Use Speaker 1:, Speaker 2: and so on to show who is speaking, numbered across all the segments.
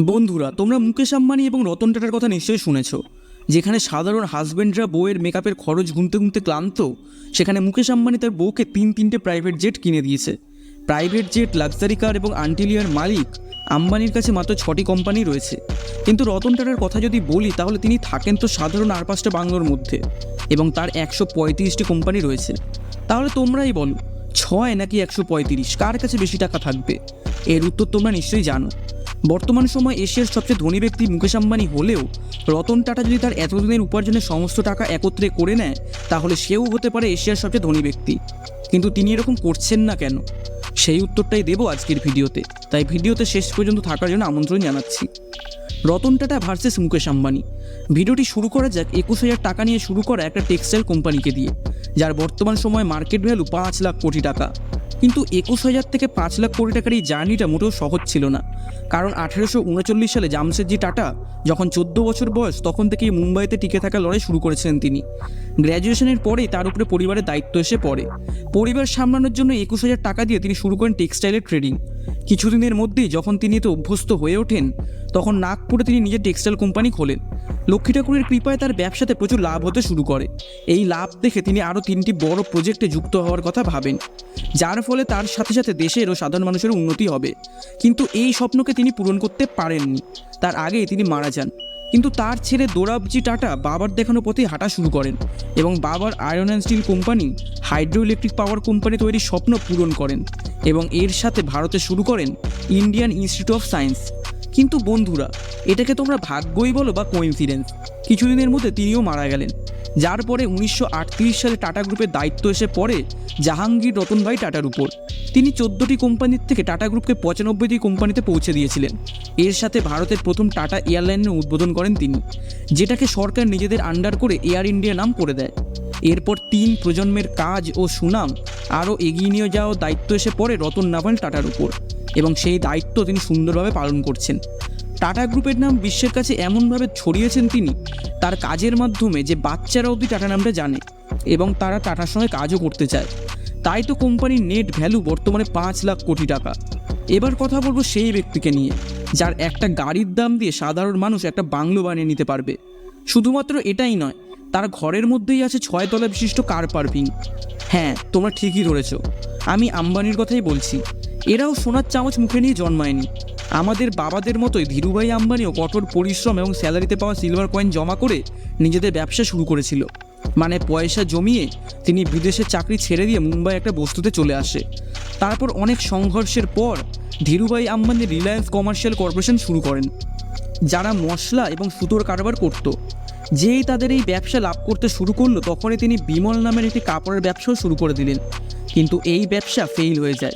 Speaker 1: বন্ধুরা, তোমরা মুকেশ আম্বানি এবং রতন টাটার কথা নিশ্চয়ই শুনেছ। যেখানে সাধারণ হাজব্যান্ডরা বউয়ের মেকআপের খরচ গুনতে গুনতে ক্লান্ত, সেখানে মুকেশ আম্বানি তার বউকে তিন তিনটে প্রাইভেট জেট কিনে দিয়েছে। প্রাইভেট জেট লাক্সারি কার এবং আন্টিলিয়ার মালিক আম্বানির কাছে মাত্র ছটি কোম্পানি রয়েছে। কিন্তু রতন টাটার কথা যদি বলি, তাহলে তিনি থাকেন তো সাধারণ আর পাঁচটা বাংলোর মধ্যে এবং তার একশো পঁয়ত্রিশটি কোম্পানি রয়েছে। তাহলে তোমরাই বলো, ছয় নাকি একশো পঁয়ত্রিশ? কার কাছে বেশি টাকা থাকবে? এর উত্তর তোমরা নিশ্চয়ই জানো। বর্তমান সময় এশিয়ার সবচেয়ে ধনী ব্যক্তি মুকেশ আম্বানি হলেও রতন টাটা যদি তার এতদিনের উপার্জনের সমস্ত টাকা একত্রে করে নেয়, তাহলে সেও হতে পারে এশিয়ার সবচেয়ে ধনী ব্যক্তি। কিন্তু তিনি এরকম করছেন না কেন? সেই উত্তরটাই দেবো আজকের ভিডিওতে। তাই ভিডিওতে শেষ পর্যন্ত থাকার জন্য আমন্ত্রণ জানাচ্ছি। রতন টাটা ভার্সেস মুকেশ আম্বানি। ভিডিওটি শুরু করা যাক একুশ হাজার টাকা নিয়ে শুরু করা একটা টেক্সটাইল কোম্পানিকে দিয়ে, যার বর্তমান সময় মার্কেট ভ্যালু পাঁচ লাখ কোটি টাকা। কিন্তু একুশ হাজার থেকে পাঁচ লাখ কোটি টাকার এই জার্নিটা মোটেও সহজ ছিল না। কারণ আঠেরোশো উনচল্লিশ সালে জামশেদজি টাটা যখন চোদ্দ বছর বয়স, তখন থেকেই মুম্বাইতে টিকে থাকা লড়াই শুরু করেছিলেন তিনি। গ্র্যাজুয়েশনের পরেই তার উপরে পরিবারের দায়িত্ব এসে পড়ে। পরিবার সামলানোর জন্য একুশ হাজার টাকা দিয়ে তিনি শুরু করেন টেক্সটাইলের ট্রেডিং। কিছুদিনের মধ্যেই যখন তিনি এতে অভ্যস্ত হয়ে ওঠেন, তখন নাগপুরে তিনি নিজের টেক্সটাইল কোম্পানি খোলেন। লক্ষ্মী ঠাকুরের কৃপায় তার ব্যবসাতে প্রচুর লাভ হতে শুরু করে। এই লাভ দেখে তিনি আরও তিনটি বড় প্রজেক্টে যুক্ত হওয়ার কথা ভাবেন। যার ফলে তার সাথে সাথে দেশের ও সাধারণ মানুষের উন্নতি হবে। কিন্তু এই স্বপ্নকে তিনি পূরণ করতে পারেননি। তার আগেই তিনি মারা যান। কিন্তু তার ছেলে দোরাবজি টাটা বাবার দেখানো পথে হাঁটা শুরু করেন এবং বাবার iron and steel company hydro electric power company তৈরির স্বপ্ন পূরণ করেন এবং এর সাথে ভারতে শুরু করেন ইন্ডিয়ান ইনস্টিটিউট অফ সায়েন্স। কিন্তু বন্ধুরা, এটাকে তোমরা ভাগ্যই বলো বা কোইন্সিডেন্স কিছুদিনের মধ্যে তিনিও মারা গেলেন। যার পরে উনিশশো আটত্রিশ সালে টাটা গ্রুপের দায়িত্ব এসে পড়ে জাহাঙ্গীর রতনভাই টাটার উপর। তিনি চোদ্দোটি কোম্পানির থেকে টাটা গ্রুপকে পঁচানব্বইটি কোম্পানিতে পৌঁছে দিয়েছিলেন। এর সাথে ভারতের প্রথম টাটা এয়ারলাইনের উদ্বোধন করেন তিনি, যেটাকে সরকার নিজেদের আন্ডার করে এয়ার ইন্ডিয়া নাম করে দেয়। এরপর তিন প্রজন্মের কাজ ও সুনাম আরও এগিয়ে নিয়ে যাওয়ার দায়িত্ব এসে পড়ে রতন নাভাল টাটার উপর, এবং সেই দায়িত্ব তিনি সুন্দরভাবে পালন করছেন। টাটা গ্রুপের নাম বিশ্বের কাছে এমনভাবে ছড়িয়েছেন তিনি, তার কাজের মাধ্যমে যে বাচ্চারা অবধি টাটা নামটা জানে এবং তারা টাটার সঙ্গে কাজও করতে চায়। তাই তো কোম্পানির নেট ভ্যালু বর্তমানে পাঁচ লাখ কোটি টাকা। এবার কথা বলব সেই ব্যক্তিকে নিয়ে, যার একটা গাড়ির দাম দিয়ে সাধারণ মানুষ একটা বাংলো বানিয়ে নিতে পারবে। শুধুমাত্র এটাই নয়, তার ঘরের মধ্যেই আছে ছয় তলা বিশিষ্ট কার পার্কিং হ্যাঁ তোমরা ঠিকই ধরেছ। আমি আম্বানির কথাই বলছি এরাও সোনার চামচ মুখে নিয়ে জন্মায়নি। আমাদের বাবাদের মতোই ধীরুভাই আম্বানিও কঠোর পরিশ্রম এবং স্যালারিতে পাওয়া সিলভার কয়েন জমা করে নিজেদের ব্যবসা শুরু করেছিল। মানে পয়সা জমিয়ে তিনি বিদেশে চাকরি ছেড়ে দিয়ে মুম্বাই একটা বস্তুতে চলে আসে। তারপর অনেক সংঘর্ষের পর ধীরুভাই আম্বানি রিলায়েন্স কমার্শিয়াল কর্পোরেশন শুরু করেন, যারা মশলা এবং সুতোর কারবার করত। যেই তাদের এই ব্যবসা লাভ করতে শুরু করল, তখনই তিনি বিমল নামের একটি কাপড়ের ব্যবসাও শুরু করে দিলেন। কিন্তু এই ব্যবসা ফেল হয়ে যায়।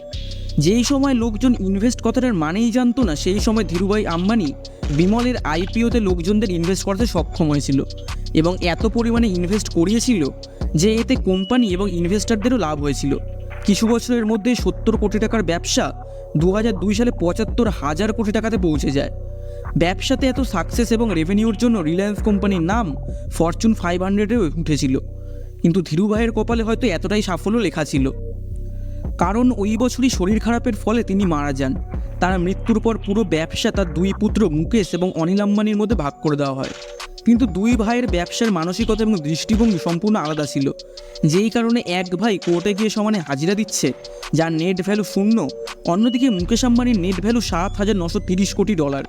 Speaker 1: যেই সময় লোকজন ইনভেস্ট কথাটার মানেই জানতো না, সেই সময় ধীরুভাই আম্বানি বিমলের আইপিওতে লোকজনদের ইনভেস্ট করতে সক্ষম হয়েছিল এবং এত পরিমাণে ইনভেস্ট করিয়েছিল যে এতে কোম্পানি এবং ইনভেস্টারদেরও লাভ হয়েছিল। কিছু বছরের মধ্যে সত্তর কোটি টাকার ব্যবসা দু দুই সালে পঁচাত্তর হাজার কোটি টাকাতে পৌঁছে যায়। ব্যবসাতে এত সাকসেস এবং রেভিনিউর জন্য রিলায়েন্স কোম্পানির নাম ফরচুন ফাইভ হান্ড্রেডেও উঠেছিল। কিন্তু ধীরুভাইয়ের কপালে হয়তো এতটাই সাফল্য লেখা ছিল। কারণ ওই বছরই শরীর খারাপের ফলে তিনি মারা যান। তার মৃত্যুর পর পুরো ব্যবসা তার দুই পুত্র মুকেশ এবং অনিল আম্বানির মধ্যে ভাগ করে দেওয়া হয়। কিন্তু দুই ভাইয়ের ব্যবসার মানসিকতা এবং দৃষ্টিভঙ্গি সম্পূর্ণ আলাদা ছিল। যেই কারণে এক ভাই কোর্টে গিয়ে সমানে হাজিরা দিচ্ছে, যার নেট ভ্যালু শূন্য। অন্যদিকে মুকেশ আম্বানির নেট ভ্যালু সাত হাজার নশো তিরিশ কোটি ডলার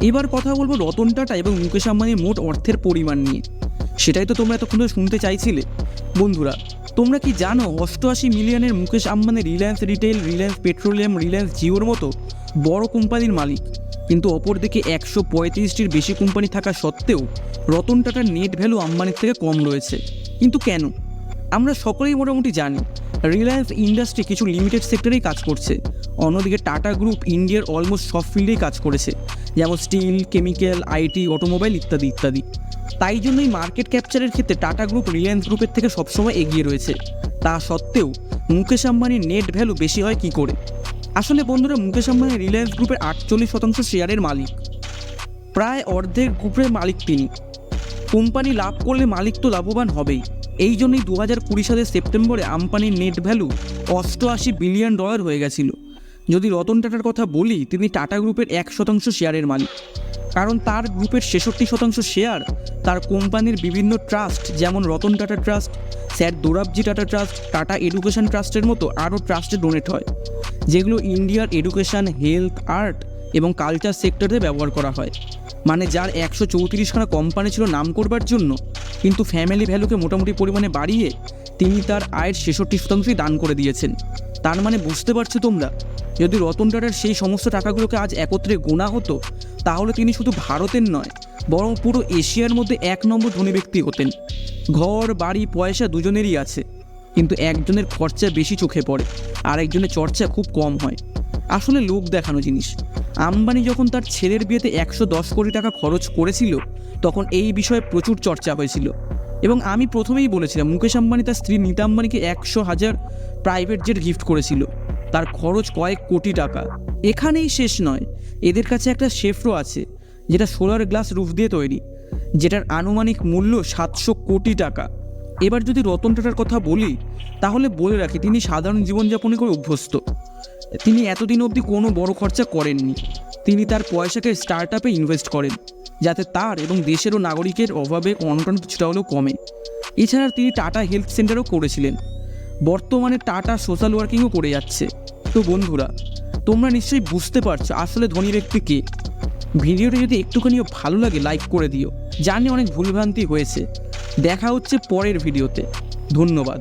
Speaker 1: এবার কথা বলব রতন টাটা এবং মুকেশ আম্বানির মোট অর্থের পরিমাণ নিয়ে। সেটাই তো তোমরা এতক্ষণ শুনতে চাইছিলে। বন্ধুরা তোমরা কি জানো অষ্টআশি মিলিয়নের মুকেশ আম্বানি রিলায়েন্স রিটেল রিলায়েন্স পেট্রোলিয়াম, রিলায়েন্স জিওর মতো বড় কোম্পানির মালিক? কিন্তু অপরদিকে একশো পঁয়ত্রিশটির বেশি কোম্পানি থাকা সত্ত্বেও রতন টাটার নেট ভ্যালু আম্বানির থেকে কম রয়েছে। কিন্তু কেন? আমরা সকলেই মোটামুটি জানি রিলায়েন্স ইন্ডাস্ট্রি কিছু লিমিটেড সেক্টরেই কাজ করছে। অন্যদিকে টাটা গ্রুপ ইন্ডিয়ার অলমোস্ট সব ফিল্ডেই কাজ করেছে। যেমন স্টিল কেমিক্যাল আইটি অটোমোবাইল ইত্যাদি ইত্যাদি। তাই জন্যই মার্কেট ক্যাপচারের ক্ষেত্রে টাটা গ্রুপ রিলায়েন্স গ্রুপের থেকে সবসময় এগিয়ে রয়েছে। তা সত্ত্বেও মুকেশ আম্বানির নেট ভ্যালু বেশি হয় কি করে? আসলে বন্ধুরা, মুকেশ আম্বানি রিলায়েন্স গ্রুপের আটচল্লিশ শতাংশ শেয়ারের মালিক। প্রায় অর্ধেক গ্রুপের মালিক তিনি। কোম্পানি লাভ করলে মালিক তো লাভবান হবেই। এই জন্যই দু হাজার কুড়ি সালের সেপ্টেম্বরে আম্পানির নেট ভ্যালু অষ্টআশি বিলিয়ন ডলার হয়ে গেছিল। যদি রতন টাটার কথা বলি, তিনি টাটা গ্রুপের এক শতাংশ শেয়ারের মালিক। কারণ তার গ্রুপের ছেষট্টি শতাংশ শেয়ার তার কোম্পানির বিভিন্ন ট্রাস্ট যেমন Ratan Tata trust sir Dorabji Tata trust Tata education ট্রাস্টের মতো আরও ট্রাস্টে ডোনেট হয়, যেগুলো ইন্ডিয়ার এডুকেশন হেলথ আর্ট এবং কালচার সেক্টরে ব্যবহার করা হয়। মানে যার একশো চৌত্রিশখানা কোম্পানি ছিল নাম করবার জন্য, কিন্তু ফ্যামিলি ভ্যালুকে মোটামুটি পরিমাণে বাড়িয়ে তিনি তার আয়ের ছেষট্টি শতাংশই দান করে দিয়েছেন। তার মানে বুঝতে পারছ তোমরা, যদি রতন টাটার সেই সমস্ত টাকাগুলোকে আজ একত্রে গোনা হতো, তাহলে তিনি শুধু ভারতের নয়, বরং পুরো এশিয়ার মধ্যে এক নম্বর ধনী ব্যক্তি হতেন। ঘর, বাড়ি, পয়সা দুজনেরই আছে, কিন্তু একজনের খরচা বেশি চোখে পড়ে আর একজনের চর্চা খুব কম হয়। আসলে লোক দেখানো জিনিস। আম্বানি যখন তার ছেলের বিয়েতে একশো দশ কোটি টাকা খরচ করেছিল, তখন এই বিষয়ে প্রচুর চর্চা হয়েছিল। এবং আমি প্রথমেই বলেছিলাম, মুকেশ আম্বানি তার স্ত্রী নীতা আম্বানিকে একশো হাজার প্রাইভেট জেট গিফট করেছিল। তার খরচ কয়েক কোটি টাকা। এখানেই শেষ নয়, এদের কাছে একটা শেফরো আছে, যেটা সোলার গ্লাস রুফ দিয়ে তৈরি, যেটার আনুমানিক মূল্য সাতশো কোটি টাকা। এবার যদি রতন টাটার কথা বলি, তাহলে বলে রাখি, তিনি সাধারণ জীবনযাপনে করে অভ্যস্ত। তিনি এতদিন অবধি কোনো বড় খরচা করেননি। তিনি তার পয়সাকে স্টার্ট আপে ইনভেস্ট করেন, যাতে তার এবং দেশেরও নাগরিকের অভাবে অনটন কিছুটা হলেও কমে। এছাড়া তিনি টাটা হেলথ সেন্টারও করেছিলেন। বর্তমানে টাটা সোশ্যাল ওয়ার্কিংও করে যাচ্ছে। তো বন্ধুরা, তোমরা নিশ্চয়ই বুঝতে পারছ আসলে ধনী ব্যক্তি কে। ভিডিওটি যদি একটুখানিও ভালো লাগে লাইক করে দিও। জানি অনেক ভুলভ্রান্তি হয়েছে। দেখা হচ্ছে পরের ভিডিওতে। ধন্যবাদ।